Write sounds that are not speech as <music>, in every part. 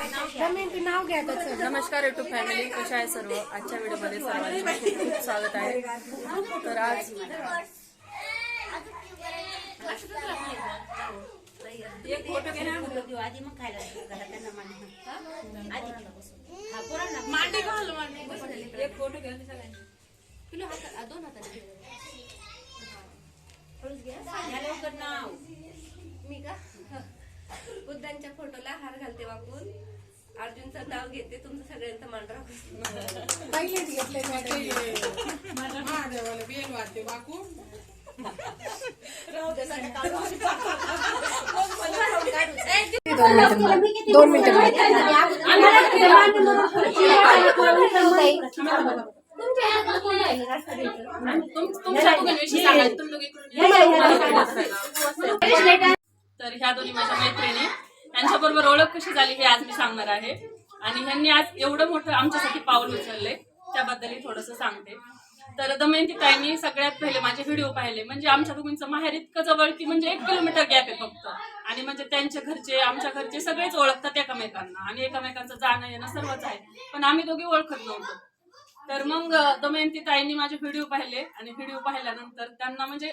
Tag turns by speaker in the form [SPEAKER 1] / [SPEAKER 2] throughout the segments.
[SPEAKER 1] दमयंती नाव घ्या त्याचं.
[SPEAKER 2] नमस्कार युट्यूब फॅमिली कशा आहे सर्व? आजच्या व्हिडिओमध्ये सर्वांचे खूप खूप स्वागत आहे. तर आज
[SPEAKER 3] एक फोटो घे ना. आधी मग खायला घरात त्यांना मांडी आधी हा पोरांना मांडी घाल मांडी. एक फोटो घे.
[SPEAKER 1] किलो हात दोन हाताने
[SPEAKER 3] घ्या लवकर नाव
[SPEAKER 4] मी का? बुद्धांच्या फोटोला हार घालते वाकून. अर्जुनचं नाव घेते तुमचं सगळ्यांचं मान राखून
[SPEAKER 1] पहिलेच घेतले मॅडम
[SPEAKER 5] महादेवाला बेल वाटते वाकू
[SPEAKER 1] दोन मिनिटं
[SPEAKER 2] तुमच्या दोघांविषयी तर ह्या दोन्ही माझ्या मैत्रिणी. यांच्याबरोबर ओळख कशी झाली हे आज मी सांगणार आहे. आणि ह्यांनी आज एवढं मोठं आमच्यासाठी पाऊल उचलले त्याबद्दलही थोडंसं सांगते. तर दमयंती ताईंनी सगळ्यात पहिले माझे व्हिडिओ पाहिले. म्हणजे आमच्या दोघींचं माहेर इतकं जवळ की म्हणजे एक किलोमीटर गॅप आहे फक्त. आणि म्हणजे त्यांच्या घरचे आमच्या घरचे सगळेच ओळखतात एकमेकांना. आणि एकमेकांचं जाणं येणं सर्वच आहे. पण आम्ही दोघी ओळखत नव्हतो. तर मग दमयंती ताईंनी माझे व्हिडिओ पाहिले आणि व्हिडिओ पाहिल्यानंतर त्यांना म्हणजे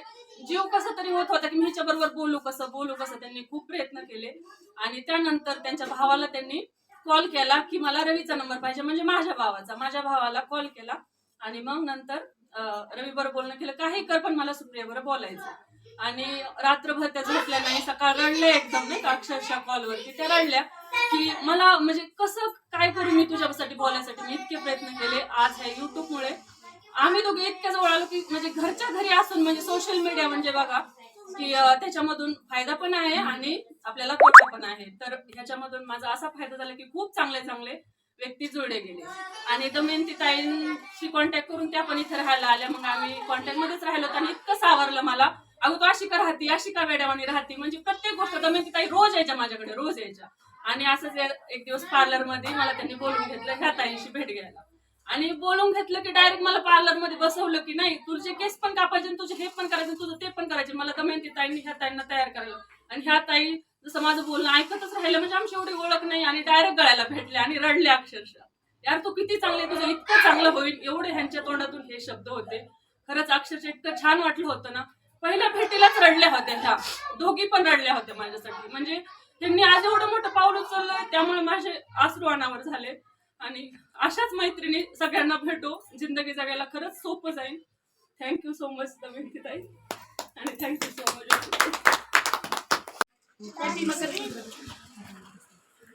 [SPEAKER 2] जीव कसा तरी होत होता की मी ह्याच्याबरोबर बरोबर बोलू कसं बोलू कसं त्यांनी खूप प्रयत्न केले. आणि त्यानंतर त्यांच्या भावाला त्यांनी कॉल केला की मला रवीचा नंबर पाहिजे म्हणजे माझ्या भावाचा. माझ्या भावाला कॉल केला आणि मग नंतर रवी बरोबर बोलणं केलं काही कर पण मला सुप्रियावर बोलायचं. आणि रात्रभर त्या झोपल्या नाही सकाळ रडले एकदम नाही का अक्षरशः कॉलवरती त्या रडल्या. की मला म्हणजे कसं काय करू मी तुझ्यासाठी बोलायसाठी? मी इतके प्रयत्न केले. आज ह्या युट्यूबमुळे. आम्ही दोघे इतक्या जवळ आलो की म्हणजे घरच्या घरी असून म्हणजे सोशल मीडिया म्हणजे बघा की त्याच्यामधून फायदा पण आहे आणि आपल्याला तोटा पण आहे. तर ह्याच्यामधून माझा असा फायदा झाला की खूप चांगले चांगले व्यक्ती जुळले गेले. आणि दमयंती ताईंशी कॉन्टॅक्ट करून त्या पण इथे राहायला आल्या. मग आम्ही कॉन्टॅक्ट मध्येच राहिलो आणि इतकं सावरलं मला. अगं तू अशी का राहती? अशी का वेड्यावानी राहती? म्हणजे प्रत्येक गोष्ट दमयंती ताई रोज यायच्या माझ्याकडे रोज यायच्या. आणि असंच एक- दिवस पार्लरमध्ये मला त्यांनी बोलून घेतलं ह्या ताईंशी भेट घ्यायला. आणि बोलून घेतलं की डायरेक्ट मला पार्लरमध्ये बसवलं की नाही तुझे केस पण कापायचे तुझे हे पण करायचे तुझं ते पण करायचे. मला दमयंती ताईंनी ह्या ताईंना तयार करायला. आणि ह्या ताई जसं माझं बोलणं ऐकतच राहिलं म्हणजे आमची एवढी ओळख नाही आणि डायरेक्ट गळायला भेटले आणि रडले अक्षरशः. यार तू किती चांगले तुझं इतकं चांगलं होईल. एवढे ह्यांच्या तोंडातून हे शब्द होते. खरंच अक्षरशः इतकं छान वाटलं होतं ना. पहिल्या भेटीलाच रडल्या होत्या ह्या. दोघी पण रडल्या होत्या माझ्यासाठी. म्हणजे त्यांनी आज एवढं मोठं पाऊल उचललंय त्यामुळे माझे अश्रू अनावर झाले. आणि अशाच मैत्रिणी सगळ्यांना भेटो. जिंदगी जगायला खरंच सोपं जाईल. थँक्यू सो मच दमिती ताई. आणि थँक्यू सो मच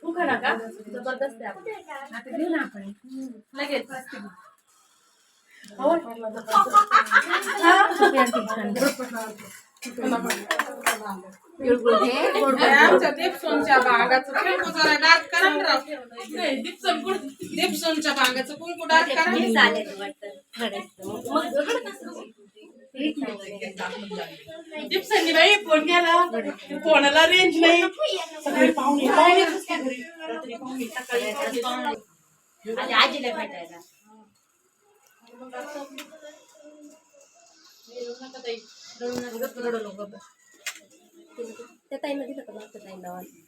[SPEAKER 2] उखाणा का? जबरदस्त आहे आपण.
[SPEAKER 5] आमच्या दीपसोनच्या बागाचं कुंकू जरा डार्क करा ना राव. नाही, दीपसोन कुं- दीपसोनच्या बागाचं कुंकू डार्क करा?
[SPEAKER 3] मी चालेल वाटतं.
[SPEAKER 5] दीपसोननी बाई फोन केला. फोनाला रेंज नाही. सगळे पाहुणे पाहुणे कसं काय घरी? रात्री पाहुणे, सकाळी पाहुणे.
[SPEAKER 3] आधी आजीला भेटायला.
[SPEAKER 4] त्या ताईनं दिलं का मागच्या ताईंना
[SPEAKER 3] होतं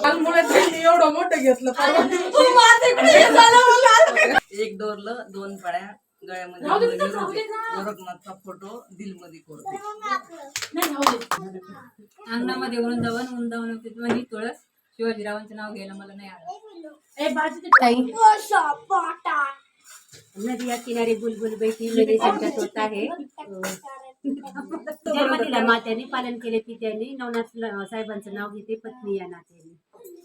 [SPEAKER 3] होतं होतं
[SPEAKER 5] एवढं मोठं घेतलं.
[SPEAKER 6] एक दोरलं दोन पळ्या गळ्यामध्ये. गोरखनाथचा फोटो दिलमध्ये कोरते
[SPEAKER 7] अंगणामध्ये वृंदावन वृंदावनमध्ये तुळस शिवाजीरावांचं नाव घ्यायला मला नाही आलं.
[SPEAKER 3] नदी या किनारे बुलबुल बैठी मेरे संकट होता है जन्मदिला मात्याने पालन केले पित्याने नवनाथ साहेबांचं नाव घेते पत्नी या नात्याने.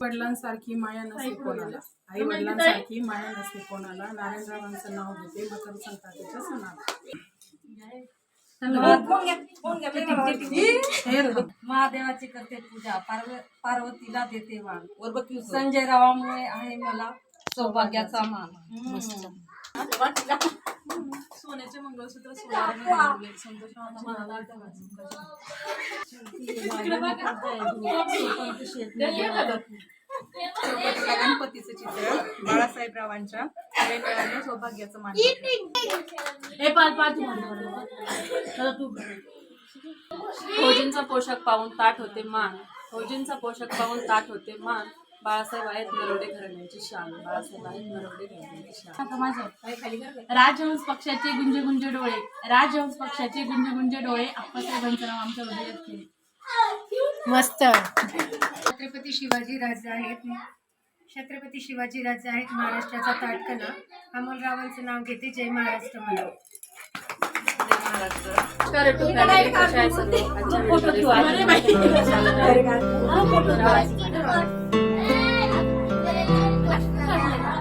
[SPEAKER 5] वडिलांसारखी माया नसते कोणाला? आई वडिलांसारखी माया नसते कोणाला. नारायणरावांचं नाव घेते मकर संक्रांतीच्या सणाला.
[SPEAKER 7] महादेवाची करते पूजा पार्व पार्वतीला देते
[SPEAKER 6] उचल.
[SPEAKER 7] संजय रावामुळे आहे मला सौभाग्याचा मान.
[SPEAKER 2] सोन्याचे मंगळसूत्र
[SPEAKER 8] गणपतीचं चित्र बाळासाहेबरावांच्या. वेगवेगळ्या सौभाग्याचं मान
[SPEAKER 5] हे पाच पाच चला तू
[SPEAKER 2] फौजींचा पोशाख पाहून ताट होते मान. फौजींचा पोशाख पाहून ताट होते मान. बाळासाहेब आहेत नरवडे घराण्याची शान. बाळासाहेब आहेत नरवडे घराण्याची शान.
[SPEAKER 5] माझं राजहंस पक्षाचे गुंजे गुंजे डोळे. राजहंस पक्षाचे गुंजे गुंजे डोळे आप्पासाहेबांचं नाव आमच्या हृदयात केले
[SPEAKER 1] मस्त. छत्रपती शिवाजी राजे आहेत. छत्रपती शिवाजी राजे आहेत महाराष्ट्राचा ताटकना अमोलरावांचं नाव घेते. जय महाराष्ट्र मला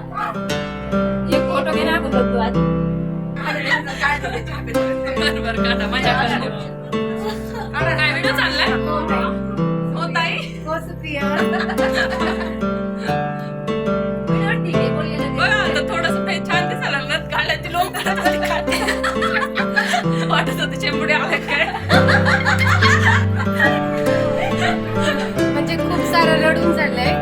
[SPEAKER 3] एक फोटो घे ना आपण बघू आधी.
[SPEAKER 2] बरोबर काढा. माझ्या काय व्हिडिओ चाललाय? हो ताई.
[SPEAKER 1] हो सुप्रिया. <laughs>
[SPEAKER 2] वाटत होते चेंबुडे आले काय
[SPEAKER 1] म्हणजे खूप सारं रडून झालंय.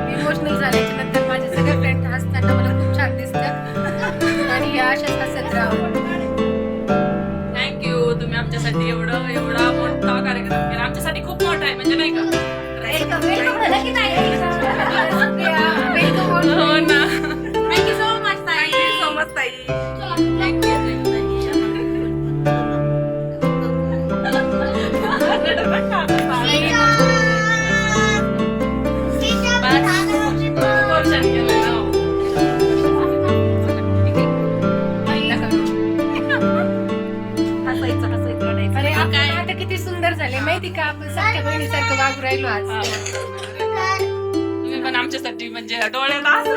[SPEAKER 2] पण आमच्यासाठी म्हणजे डोळ्यात असं